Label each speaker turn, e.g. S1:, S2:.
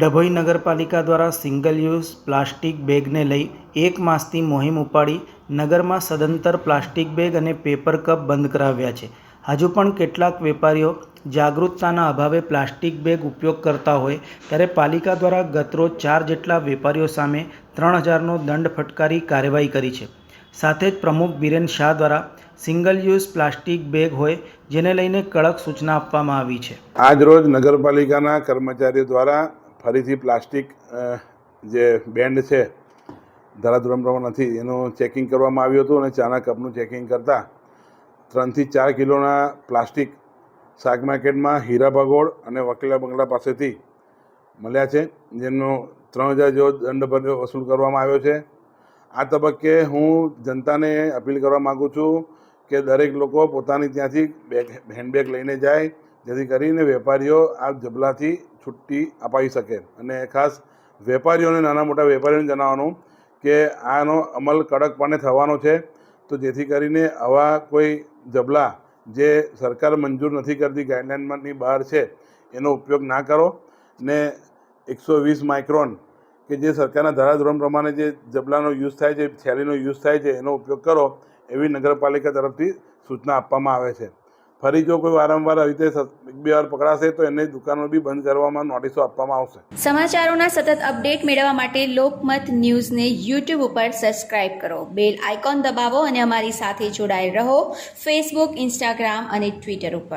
S1: ડભોઈ નગરપાલિકા દ્વારા single use plastic બેગને લઈ એક માસથી મુહિમ ઉપાડી નગરમાં સદંતર પ્લાસ્ટિક બેગ અને પેપર કપ બંધ કરાવ્યા છે. હજુ પણ કેટલાક વેપારીઓ જાગૃતતાના અભાવે પ્લાસ્ટિક બેગ ઉપયોગ કરતા હોય ત્યારે પાલિકા દ્વારા ગતરોજ ચાર જેટલા વેપારીઓ સામે ત્રણ હજારનો દંડ ફટકારી કાર્યવાહી કરી છે. સાથે જ પ્રમુખ બિરેન શાહ દ્વારા સિંગલ યુઝ પ્લાસ્ટિક બેગ હોય જેને લઈને કડક સૂચના આપવામાં આવી છે.
S2: આજ રોજ નગરપાલિકાના કર્મચારીઓ દ્વારા ફરીથી પ્લાસ્ટિક જે બેન્ડ છે, ધારાધોરણ પ્રમાણે નથી, એનું ચેકિંગ કરવામાં આવ્યું હતું અને ચાના કપનું ચેકિંગ કરતાં ત્રણથી ચાર કિલોના પ્લાસ્ટિક શાક માર્કેટમાં હીરા ભગોળ અને વકીલા બંગલા પાસેથી મળ્યા છે, જેનો ત્રણ હજાર જેવો દંડ વસૂલ કરવામાં આવ્યો છે. આ તબક્કે હું જનતાને અપીલ કરવા માગું છું કે દરેક લોકો પોતાની ત્યાંથી બેગ, હેન્ડબેગ લઈને જાય જેથી કરીને વેપારીઓ આ જબલાથી છુટ્ટી અપાવી શકે. અને ખાસ વેપારીઓને, નાના મોટા વેપારીઓને જણાવવાનું કે આનો અમલ કડકપણે થવાનો છે. તો જેથી કરીને આવા કોઈ જબલા જે સરકાર મંજૂર નથી કરતી ગાઈડલાઇનમાંની બહાર છે, એનો ઉપયોગ ના કરો. ને એકસો વીસ માઇક્રોન કે જે સરકારના ધારાધોરણ પ્રમાણે જે જબલાનો યુઝ થાય છે, થેલીનો યુઝ થાય છે, એનો ઉપયોગ કરો એવી નગરપાલિકા તરફથી સૂચના આપવામાં આવે છે. ફરી જો કોઈ વારંવાર આવી રીતે બે વાર પકડાશે, તો એને દુકાનો બી બંધ કરવામાં નોટિસો આપવામાં આવશે.
S3: સમાચારોના સતત અપડેટ મેળવવા માટે લોકમત ન્યૂઝને યુટ્યુબ ઉપર સબસ્ક્રાઇબ કરો. બેલ આઇકોન દબાવો અને અમારી સાથે જોડાયેલ રહો. ફેસબુક ઇન્સ્ટાગ્રામ અને ટ્વિટર ઉપર.